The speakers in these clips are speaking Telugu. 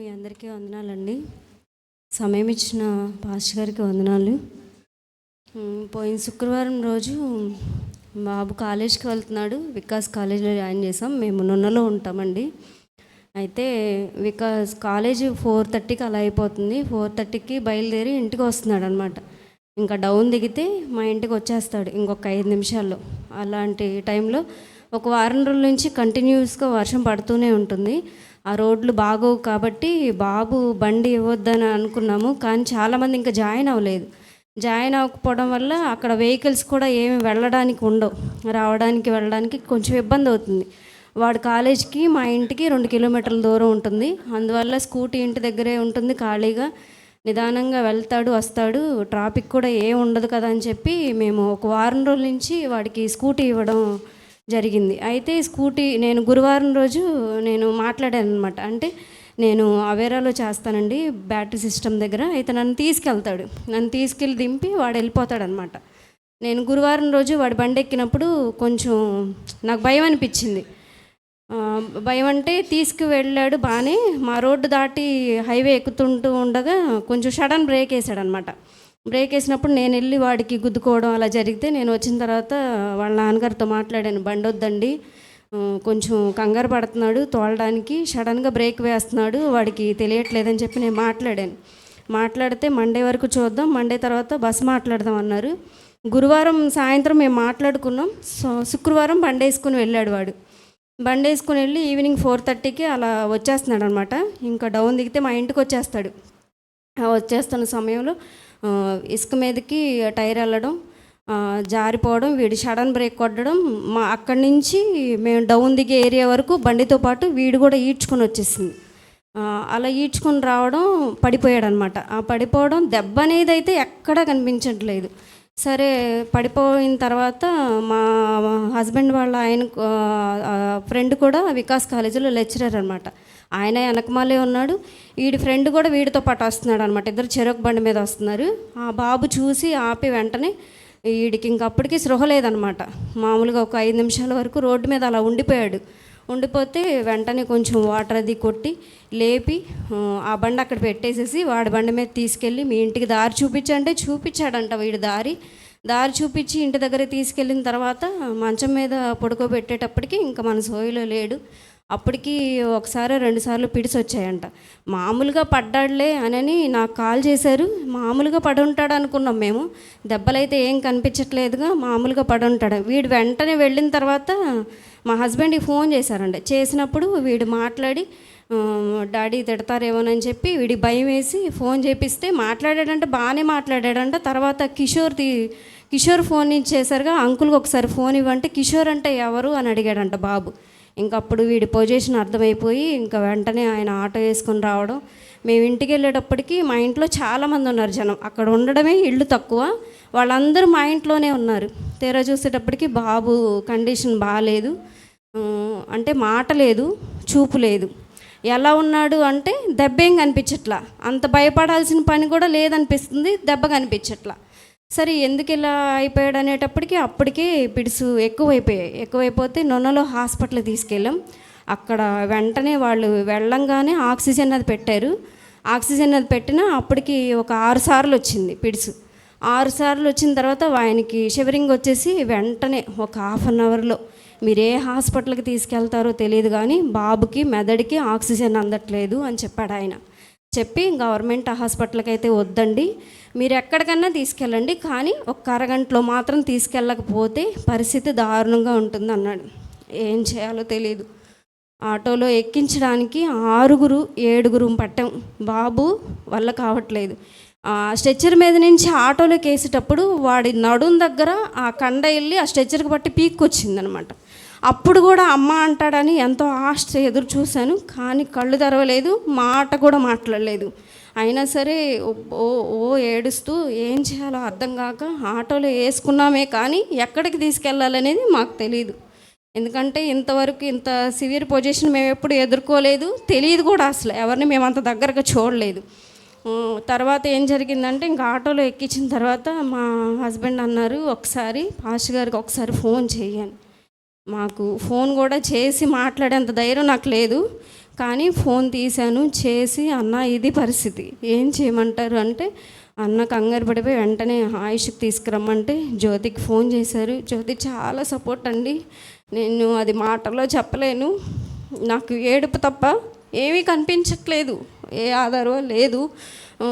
మీ అందరికీ వందనాలండి. సమయం ఇచ్చిన పాస్టర్ గారికి వందనాలు. పోయిన శుక్రవారం రోజు బాబు కాలేజ్కి వెళ్తున్నాడు. వికాస్ కాలేజీలో జాయిన్ చేసాం మేము నున్నలో ఉంటామండి. అయితే వికాస్ కాలేజీ ఫోర్ థర్టీకి అలా అయిపోతుంది. ఫోర్ థర్టీకి బయలుదేరి ఇంటికి వస్తున్నాడు అనమాట ఇంకా డౌన్ దిగితే మా ఇంటికి వచ్చేస్తాడు ఇంకొక ఐదు నిమిషాల్లో. అలాంటి టైంలో ఒక వారం రోజుల నుంచి కంటిన్యూస్గా వర్షం పడుతూనే ఉంటుంది. ఆ రోడ్లు బాగోవు కాబట్టి బాబు బండి ఇవ్వద్దని అనుకున్నాము కానీ చాలామంది ఇంకా జాయిన్ అవ్వలేదు. జాయిన్ అవ్వకపోవడం వల్ల అక్కడ వెహికల్స్ కూడా ఏమి వెళ్ళడానికి ఉండవు. రావడానికి వెళ్ళడానికి కొంచెం ఇబ్బంది అవుతుంది. వాడు కాలేజ్కి మా ఇంటికి రెండు కిలోమీటర్ల దూరం ఉంటుంది. అందువల్ల స్కూటీ ఇంటి దగ్గరే ఉంటుంది ఖాళీగా. నిదానంగా వెళ్తాడు వస్తాడు. ట్రాఫిక్ కూడా ఏం ఉండదు కదా అని చెప్పి మేము ఒక వారం రోజుల నుంచి వాడికి స్కూటీ ఇవ్వడం జరిగింది. అయితే స్కూటీ నేను గురువారం రోజు నేను మాట్లాడాను అనమాట అంటే నేను అవేరాలో చేస్తానండి బ్యాటరీ సిస్టమ్ దగ్గర. అయితే నన్ను తీసుకెళ్తాడు. నన్ను తీసుకెళ్ళి దింపి వాడు వెళ్ళిపోతాడనమాట నేను గురువారం రోజు వాడు బండి ఎక్కినప్పుడు కొంచెం నాకు భయం అనిపించింది. భయం అంటే తీసుకువెళ్ళాడు బాగానే మా రోడ్డు దాటి హైవే ఎక్కుతుంటూ ఉండగా కొంచెం సడన్ బ్రేక్ వేసాడనమాట బ్రేక్ వేసినప్పుడు నేను వెళ్ళి వాడికి గుద్దుకోవడం అలా జరిగితే నేను వచ్చిన తర్వాత వాళ్ళ నాన్నగారితో మాట్లాడాను బండి వద్దండి కొంచెం కంగారు పడుతున్నాడు తోలడానికి సడన్గా బ్రేక్ వేస్తున్నాడు వాడికి తెలియట్లేదని చెప్పి నేను మాట్లాడాను. మాట్లాడితే మండే వరకు చూద్దాం మండే తర్వాత బస్ మాట్లాడదాం అన్నారు. గురువారం సాయంత్రం మేము మాట్లాడుకున్నాం సో శుక్రవారం బండి వేసుకుని వెళ్ళాడు వాడు. బండి వేసుకుని వెళ్ళి ఈవినింగ్ ఫోర్ థర్టీకి అలా వచ్చేస్తున్నాడు అనమాట ఇంకా డౌన్ దిగితే మా ఇంటికి వచ్చేస్తాడు. వచ్చేస్తున్న సమయంలో ఇసుక మీదకి టైర్ వెళ్ళడం జారిపోవడం వీడి సడన్ బ్రేక్ కొట్టడం మా అక్కడి నుంచి మేము డౌన్ దిగే ఏరియా వరకు బండితో పాటు వీడు కూడా ఈడ్చుకొని వచ్చేసింది. అలా ఈడ్చుకొని రావడం పడిపోయాడు అనమాట ఆ పడిపోవడం దెబ్బ అనేది అయితే ఎక్కడా కనిపించట్లేదు. సరే పడిపోయిన తర్వాత మా హస్బెండ్ వాళ్ళ ఆయన ఫ్రెండ్ కూడా వికాస్ కాలేజీలో లెక్చరర్ అనమాట. ఆయన వెనకమాలే ఉన్నాడు. వీడి ఫ్రెండ్ కూడా వీడితో పాటు వస్తున్నాడు అనమాట ఇద్దరు చెరొక బండి మీద వస్తున్నారు. ఆ బాబు చూసి ఆపి వెంటనే వీడికి ఇంకప్పటికీ సృహ లేదనమాట మామూలుగా ఒక ఐదు నిమిషాల వరకు రోడ్డు మీద అలా ఉండిపోయాడు. ఉండిపోతే వెంటనే కొంచెం వాటర్ అది కొట్టి లేపి ఆ, ఆ బండి అక్కడ పెట్టేసేసి వాడి బండి మీద తీసుకెళ్ళి మీ ఇంటికి దారి చూపించంటే చూపించాడంట వీడి దారి. దారి చూపించి ఇంటి దగ్గర తీసుకెళ్ళిన తర్వాత మంచం మీద పడుకోబెట్టేటప్పటికి ఇంకా మన సోయిలో లేడు. అప్పటికి ఒకసారి రెండుసార్లు పిడిసి వచ్చాయంట. మామూలుగా పడ్డాడులే అని నాకు కాల్ చేశారు. మామూలుగా పడి ఉంటాడు అనుకున్నాం మేము. దెబ్బలైతే ఏం కనిపించట్లేదుగా మామూలుగా పడి ఉంటాడు వీడు వెంటనే వెళ్ళిన తర్వాత మా హస్బెండ్కి ఫోన్ చేశారండి చేసినప్పుడు వీడు మాట్లాడి డాడీ తిడతారేమోనని చెప్పి వీడి భయం వేసి ఫోన్ చేపిస్తే మాట్లాడాడంటే బాగానే మాట్లాడాడంట. తర్వాత కిషోర్ తీ కిషోర్ ఫోన్ నుంచి చేశారుగా అంకుల్కి ఒకసారి ఫోన్ ఇవ్వంటే కిషోర్ అంటే ఎవరు? అని అడిగాడంట బాబు. ఇంక అప్పుడు వీడి పొజిషన్ అర్థమైపోయి ఇంకా వెంటనే ఆయన ఆటో వేసుకొని రావడం. మేము ఇంటికి వెళ్ళేటప్పటికి మా ఇంట్లో చాలామంది ఉన్నారు జనం. అక్కడ ఉండడమే ఇళ్ళు తక్కువ. వాళ్ళందరూ మా ఇంట్లోనే ఉన్నారు. తీరా చూసేటప్పటికి బాబు కండిషన్ బాగాలేదు అంటే మాట లేదు చూపు లేదు. ఎలా ఉన్నాడు అంటే దెబ్బేం కనిపించట్లా. అంత భయపడాల్సిన పని కూడా లేదనిపిస్తుంది దెబ్బ కనిపించట్లా. సరే ఎందుకు ఇలా అయిపోయాడు అనేటప్పటికి అప్పటికే పిడుసు ఎక్కువైపోయాయి. ఎక్కువైపోతే నొన్నలో హాస్పిటల్ తీసుకెళ్ళాం. అక్కడ వెంటనే వాళ్ళు వెళ్ళంగానే ఆక్సిజన్ అది పెట్టారు. ఆక్సిజన్ అది పెట్టినా అప్పటికి ఒక ఆరు సార్లు వచ్చింది పిడుసు. ఆరు సార్లు వచ్చిన తర్వాత ఆయనకి షివరింగ్ వచ్చేసి వెంటనే ఒక హాఫ్ అన్ అవర్లో. మీరు ఏ హాస్పిటల్కి తీసుకెళ్తారో తెలియదు కానీ బాబుకి మెదడుకి ఆక్సిజన్ అందట్లేదు అని చెప్పాడు ఆయన చెప్పి గవర్నమెంట్ హాస్పిటల్కి అయితే వద్దండి. మీరు ఎక్కడికన్నా తీసుకెళ్ళండి కానీ ఒక్క అరగంటలో మాత్రం తీసుకెళ్ళకపోతే పరిస్థితి దారుణంగా ఉంటుంది అన్నాడు. ఏం చేయాలో తెలియదు ఆటోలో ఎక్కించడానికి ఆరుగురు ఏడుగురు పట్టాం. బాబు వల్ల కావట్లేదు. ఆ స్ట్రెచ్చర్ మీద నుంచి ఆటోలోకి వేసేటప్పుడు వాడి నడుం దగ్గర ఆ కండ వెళ్ళి ఆ స్ట్రెచ్చర్కి బట్టి పీక్కొచ్చిందనమాట. అప్పుడు కూడా అమ్మ అంటాడని ఎంతో ఆశ ఎదురు చూశాను కానీ కళ్ళు తెరవలేదు మాట కూడా మాట్లాడలేదు. అయినా సరే ఓ ఓ ఏడుస్తూ ఏం చేయాలో అర్థం కాక ఆటోలో వేసుకున్నామే కానీ ఎక్కడికి తీసుకెళ్ళాలనేది మాకు తెలియదు ఎందుకంటే ఇంతవరకు ఇంత సివియర్ పొజిషన్ మేము ఎప్పుడు ఎదుర్కోలేదు తెలియదు కూడా అసలు. ఎవరిని మేము అంత దగ్గరగా చూడలేదు. తర్వాత ఏం జరిగిందంటే ఇంకా ఆటోలో ఎక్కించిన తర్వాత మా హస్బెండ్ అన్నారు ఒకసారి పాష గారికి ఒకసారి ఫోన్ చేయని మాకు ఫోన్ కూడా చేసి మాట్లాడేంత ధైర్యం నాకు లేదు. కానీ ఫోన్ తీశాను చేసి అన్న ఇది పరిస్థితి. ఏం చేయమంటారు అంటే అన్న కంగారు పడిపోయి వెంటనే ఆయుష్కి తీసుకురమ్మంటే జ్యోతికి ఫోన్ చేశారు. జ్యోతి చాలా సపోర్ట్ అండి. నేను అది మాటల్లో చెప్పలేను. నాకు ఏడుపు తప్ప ఏమీ కనిపించట్లేదు. ఏ ఆధారో లేదు.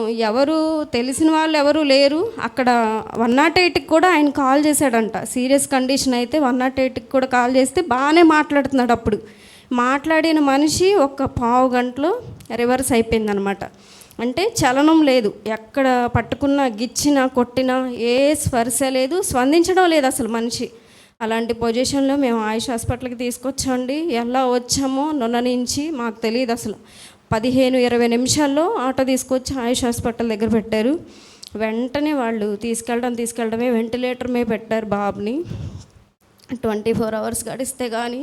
ఎవరు తెలిసిన వాళ్ళు ఎవరు లేరు. అక్కడ వన్ నాట్ ఎయిట్కి కూడా ఆయన కాల్ చేశాడంట. సీరియస్ కండిషన్ అయితే వన్ నాట్ ఎయిట్కి కూడా కాల్ చేస్తే బాగానే మాట్లాడుతున్నాడు అప్పుడు. మాట్లాడిన మనిషి ఒక పావు గంటలో రివర్స్ అయిపోయిందనమాట. అంటే చలనం లేదు. ఎక్కడ పట్టుకున్నా గిచ్చినా కొట్టినా ఏ స్పర్శ లేదు. స్పందించడం లేదు అసలు మనిషి. అలాంటి పొజిషన్లో మేము ఆయుష్ హాస్పిటల్కి తీసుకొచ్చామండి. ఎలా వచ్చామో నొన్న నుంచి మాకు తెలియదు అసలు. పదిహేను ఇరవై నిమిషాల్లో ఆటో తీసుకొచ్చి ఆయుష్ హాస్పిటల్ దగ్గర పెట్టారు. వెంటనే వాళ్ళు తీసుకెళ్ళడం తీసుకెళ్ళడమే వెంటిలేటర్ మీద పెట్టారు బాబుని. ట్వంటీ ఫోర్ అవర్స్ గడిస్తే కానీ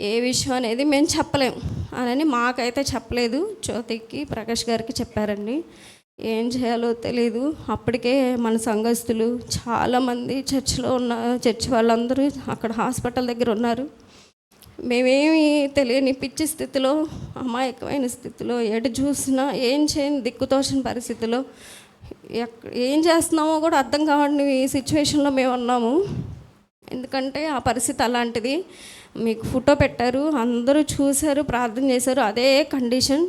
ఏ విషయం అనేది మేము చెప్పలేం. అని మాకైతే చెప్పలేదు. జ్యోతికి ప్రకాష్ గారికి చెప్పారండి. ఏం చేయాలో తెలియదు అప్పటికే మన సంఘస్థులు చాలామంది చర్చిలో ఉన్న చర్చి వాళ్ళందరూ అక్కడ హాస్పిటల్ దగ్గర ఉన్నారు. మేమేమి తెలియని పిచ్చి స్థితిలో అమాయకమైన స్థితిలో ఎటు చూసినా ఏం చేయని దిక్కుతోచిన పరిస్థితిలో ఎక్ ఏం చేస్తున్నామో కూడా అర్థం కావని సిచ్యువేషన్లో మేము ఉన్నాము ఎందుకంటే ఆ పరిస్థితి అలాంటిది. మీకు ఫోటో పెట్టారు అందరూ చూశారు ప్రార్థన చేశారు అదే కండిషన్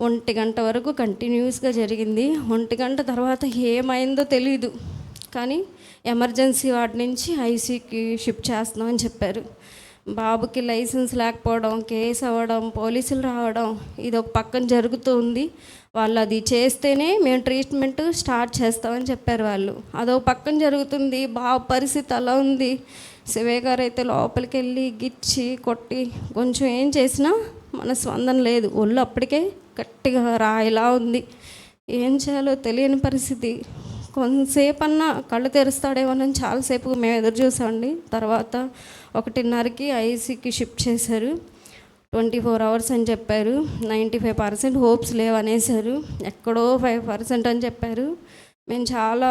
ఒంటి గంట వరకు కంటిన్యూస్గా జరిగింది. ఒంటి గంట తర్వాత ఏమైందో తెలియదు కానీ ఎమర్జెన్సీ వార్డ్ నుంచి ఐసీకి షిఫ్ట్ చేస్తున్నామని చెప్పారు. బాబుకి లైసెన్స్ లేకపోవడం కేసు అవ్వడం పోలీసులు రావడం ఇది ఒక పక్కన జరుగుతుంది. వాళ్ళు అది చేస్తేనే మేము ట్రీట్మెంట్ స్టార్ట్ చేస్తామని చెప్పారు వాళ్ళు. అదొక పక్కన జరుగుతుంది. బాబు పరిస్థితి అలా ఉంది. శివయ్య గారు అయితే లోపలికి వెళ్ళి గిచ్చి కొట్టి కొంచెం ఏం చేసినా మన స్పందన లేదు. ఒళ్ళు అప్పటికే గట్టిగా రాయిలా ఉంది. ఏం చేయాలో తెలియని పరిస్థితి. కొంతసేపు అన్నా కళ్ళు తెరుస్తాడేమోనని చాలాసేపు మేము ఎదురు చూసామండి. తర్వాత ఒకటిన్నరకి ఐసీకి షిఫ్ట్ చేశారు. ట్వంటీ ఫోర్ అవర్స్ అని చెప్పారు. నైంటీ ఫైవ్ పర్సెంట్ హోప్స్ లేవనేసారు ఎక్కడో ఫైవ్ పర్సెంట్ అని చెప్పారు. మేము చాలా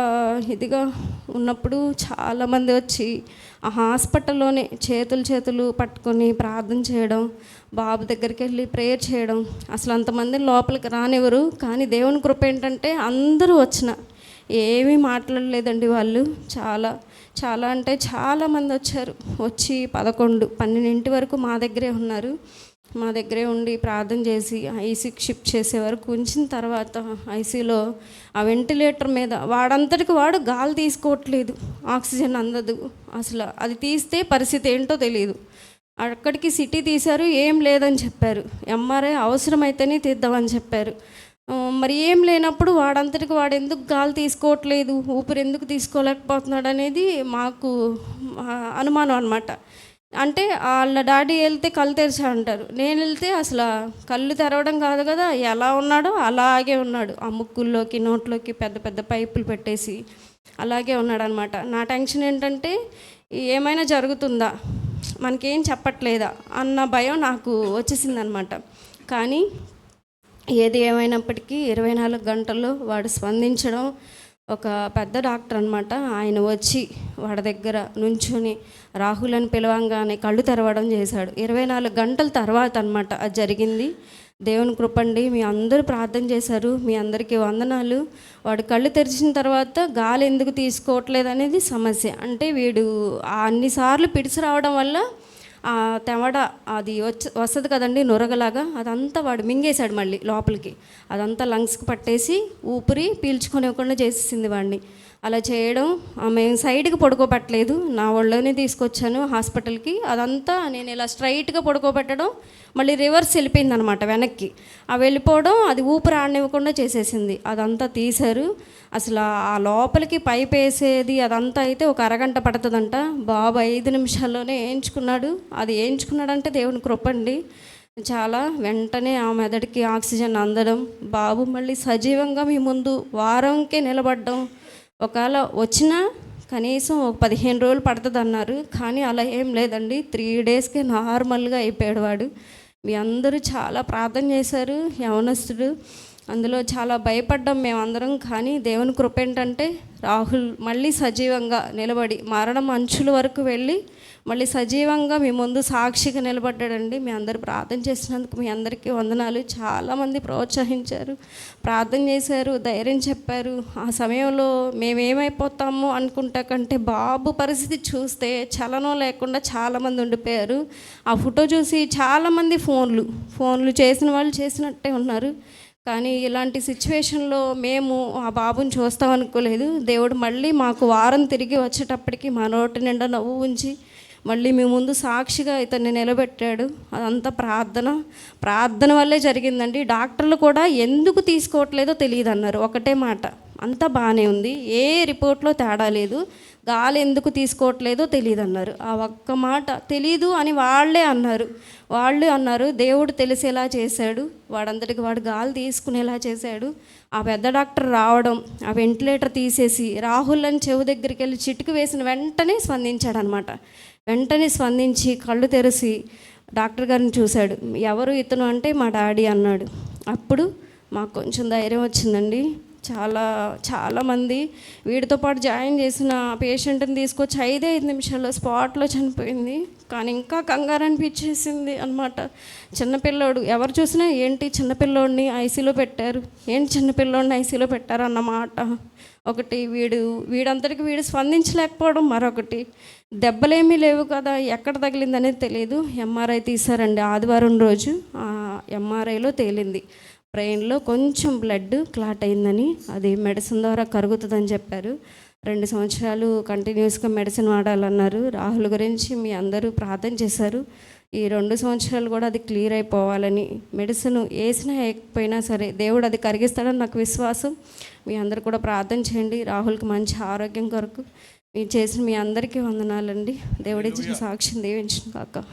ఇదిగా ఉన్నప్పుడు చాలామంది వచ్చి ఆ హాస్పిటల్లోనే చేతులు చేతులు పట్టుకొని ప్రార్థన చేయడం బాబు దగ్గరికి వెళ్ళి ప్రేయర్ చేయడం. అసలు అంతమంది లోపలికి రానివ్వరు. కానీ దేవుని కృప ఏంటంటే అందరూ వచ్చిన. ఏమీ మాట్లాడలేదండి వాళ్ళు. చాలా చాలా అంటే చాలామంది వచ్చారు. వచ్చి పదకొండు పన్నెండింటి వరకు మా దగ్గరే ఉన్నారు. మా దగ్గరే ఉండి ప్రార్థన చేసి ఐసీకి షిఫ్ట్ చేసే వరకు ఉంచిన తర్వాత ఐసీలో ఆ వెంటిలేటర్ మీద వాడంతటికి వాడు గాలి తీసుకోవట్లేదు. ఆక్సిజన్ అందదు. అసలు అది తీస్తే పరిస్థితి ఏంటో తెలియదు అక్కడికి సిటీ తీశారు ఏం లేదని చెప్పారు. ఎంఆర్ఐ అవసరమైతేనే తీద్దామని చెప్పారు. మరి ఏం లేనప్పుడు వాడంతటికి వాడు ఎందుకు గాలి తీసుకోవట్లేదు ఊపిరి ఎందుకు తీసుకోలేకపోతున్నాడు అనేది మాకు అనుమానం అనమాట అంటే వాళ్ళ డాడీ వెళ్తే కళ్ళు తెరిచా అంటారు. నేను వెళ్తే అసలు కళ్ళు తెరవడం కాదు కదా ఎలా ఉన్నాడో అలాగే ఉన్నాడు. ఆ ముక్కుల్లోకి నోట్లోకి పెద్ద పెద్ద పైపులు పెట్టేసి అలాగే ఉన్నాడు అనమాట నా టెన్షన్ ఏంటంటే ఏమైనా జరుగుతుందా? మనకేం చెప్పట్లేదా అన్న భయం నాకు వచ్చేసిందనమాట. కానీ ఏది ఏమైనప్పటికీ ఇరవై నాలుగు గంటల్లో వాడు స్పందించడం ఒక పెద్ద డాక్టర్ అనమాట. ఆయన వచ్చి వాడి దగ్గర నుంచుని రాహుల్ అని పిలవంగానే కళ్ళు తెరవడం చేశాడు. ఇరవై నాలుగు గంటల తర్వాత అనమాట అది జరిగింది. దేవుని కృపండి మీ అందరూ ప్రార్థన చేశారు. మీ అందరికీ వందనాలు. వాడు కళ్ళు తెరిచిన తర్వాత గాలి ఎందుకు తీసుకోవట్లేదు అనేది సమస్య. అంటే వీడు అన్నిసార్లు పిడిచి రావడం వల్ల ఆ అది వచ్చి వస్తుంది కదండి నొరగలాగా అదంతా వాడు మింగేశాడు మళ్ళీ లోపలికి. అదంతా లంగ్స్కి పట్టేసి ఊపిరి పీల్చుకొనివ్వకుండా చేసేసింది వాడిని. అలా చేయడం మేము సైడ్కి పడుకోబెట్టలేదు. నా ఒళ్ళోనే తీసుకొచ్చాను హాస్పిటల్కి. అదంతా నేను ఇలా స్ట్రైట్గా పడుకోబెట్టడం మళ్ళీ రివర్స్ వెళ్ళిపోయింది అనమాట వెనక్కి. ఆ వెళ్ళిపోవడం అది ఊపిరి ఆడనివ్వకుండా చేసేసింది. అదంతా తీశారు. అసలు ఆ లోపలికి పైప్ వేసేది అదంతా అయితే ఒక అరగంట పడుతుందంట. బాబు ఐదు నిమిషాల్లోనే వేయించుకున్నాడు అది వేయించుకున్నాడంటే దేవుని కృపండి. చాలా వెంటనే ఆ మెదడుకి ఆక్సిజన్ అందడం. బాబు మళ్ళీ సజీవంగా మీ ముందు వారంకే నిలబడడం. ఒకవేళ వచ్చినా కనీసం ఒక పదిహేను రోజులు పడుతుంది అన్నారు కానీ అలా ఏం లేదండి. త్రీ డేస్కే నార్మల్గా అయిపోయాడు వాడు. మీ అందరూ చాలా ప్రార్థన చేశారు యవనస్తుడు. అందులో చాలా భయపడ్డాం మేమందరం కానీ దేవుని కృప ఏంటంటే రాహుల్ మళ్ళీ సజీవంగా నిలబడి మరణం అంచుల వరకు వెళ్ళి మళ్ళీ సజీవంగా మీ ముందు సాక్షిగా నిలబడ్డాడండి. మీ అందరు ప్రార్థన చేసినందుకు మీ అందరికీ వందనాలు. చాలామంది ప్రోత్సహించారు ప్రార్థన చేశారు ధైర్యం చెప్పారు. ఆ సమయంలో మేమేమైపోతాము అనుకుంటా కంటే బాబు పరిస్థితి చూస్తే చలనం లేకుండా చాలామంది ఉండిపోయారు. ఆ ఫోటో చూసి చాలామంది ఫోన్లు ఫోన్లు చేసిన వాళ్ళు చేసినట్టే ఉన్నారు. కానీ ఇలాంటి సిచ్యువేషన్లో మేము ఆ బాబుని చూస్తాం అనుకోలేదు. దేవుడు మళ్ళీ మాకు వారం తిరిగి వచ్చేటప్పటికి మా నోటి నిండా నవ్వు ఉంచి మళ్ళీ మీ ముందు సాక్షిగా ఇతన్ని నిలబెట్టాడు. అదంతా ప్రార్థన. ప్రార్థన వల్లే జరిగిందండి. డాక్టర్లు కూడా ఎందుకు తీసుకోవట్లేదో తెలియదు అన్నారు ఒకటే మాట. అంతా బాగానే ఉంది. ఏ రిపోర్ట్లో తేడా లేదు. గాలి ఎందుకు తీసుకోవట్లేదో తెలియదు అన్నారు ఆ ఒక్క మాట తెలీదు అని వాళ్ళే అన్నారు. వాళ్ళు అన్నారు దేవుడు తెలిసేలా చేశాడు. వాడంతటికి వాడు గాలి తీసుకునేలా చేశాడు. ఆ పెద్ద డాక్టర్ రావడం ఆ వెంటిలేటర్ తీసేసి రాహుల్ అని చెవు దగ్గరికి వెళ్ళి చిటుకు వేసిన వెంటనే స్పందించాడు అనమాట వెంటనే స్పందించి కళ్ళు తెరిచి డాక్టర్ గారిని చూశాడు. ఎవరు ఇతను అంటే మా డాడీ అన్నాడు. అప్పుడు మాకు కొంచెం ధైర్యం వచ్చిందండి. చాలా చాలామంది వీడితో పాటు జాయిన్ చేసిన పేషెంట్ని తీసుకొచ్చి ఐదే ఐదు నిమిషాల్లో స్పాట్లో చనిపోయింది. కానీ ఇంకా కంగారు అనిపించేసింది అనమాట చిన్నపిల్లోడు ఎవరు చూసినా ఏంటి చిన్నపిల్లోడిని ఐసీలో పెట్టారు? ఏంటి చిన్నపిల్లోడిని ఐసీలో పెట్టారు అన్నమాట ఒకటి వీడు వీడంతటికి వీడు స్పందించలేకపోవడం మరొకటి. దెబ్బలేమీ లేవు కదా ఎక్కడ తగిలింది అనేది తెలియదు ఎంఆర్ఐ తీశారండి ఆదివారం రోజు. ఎంఆర్ఐలో తేలింది. బ్రెయిన్లో కొంచెం బ్లడ్ క్లాట్ అయిందని అది మెడిసిన్ ద్వారా కరుగుతుందని చెప్పారు. రెండు సంవత్సరాలు కంటిన్యూస్గా మెడిసిన్ వాడాలన్నారు. రాహుల్ గురించి మీ అందరూ ప్రార్థన చేశారు. ఈ రెండు సంవత్సరాలు కూడా అది క్లియర్ అయిపోవాలని మెడిసిన్ వేసినా వేయకపోయినా సరే దేవుడు అది కరిగిస్తాడని నాకు విశ్వాసం. మీ అందరు కూడా ప్రార్థన చేయండి. రాహుల్కి మంచి ఆరోగ్యం కొరకు. మీరు చేసిన మీ అందరికీ వందనాలండి. దేవుడిచ్చిన సాక్ష్యం దీవించిన కాక